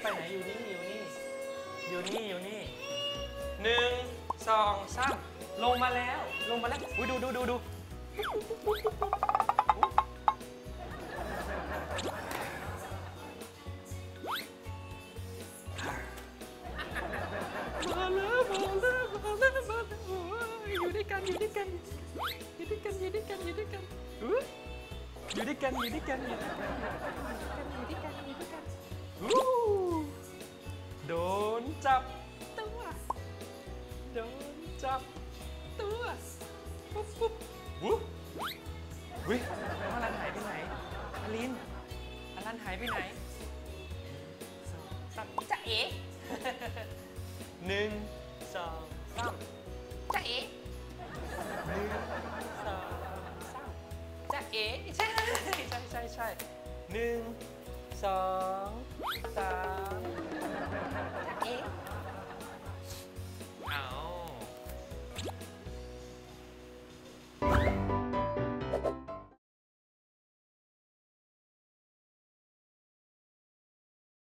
ไปไหนอยู่นี่อยู่นี่อยู่นี่อยู่นี่หนึ่งสองสามลงมาแล้วลงมาแล้วอุ้ยดูดูดูดูมาแล้วมาแล้วมาแล้วมาแล้วอยู่ด้วยกันอยู่ด้วยกันอยู่ด้วยกันอยู่ด้วยกันอยู่ด้วยกันอุ๊ยอยู่ด้วยกันอยู่ด้วยกัน กันอยู่ด้วยกันวู้โดนจับตัวโดนจับตัวปุ๊บปุ๊บวุ้วิอลันหายไปไหนอลินอลันหายไปไหนสองสามจะเอ๋หนึ่งสองสามจะเอ๋หนึ่งสองสามจะเอ๋ใช่ใช่ใช่ใช่หนึ่ง สองสามเอ๊ะเอา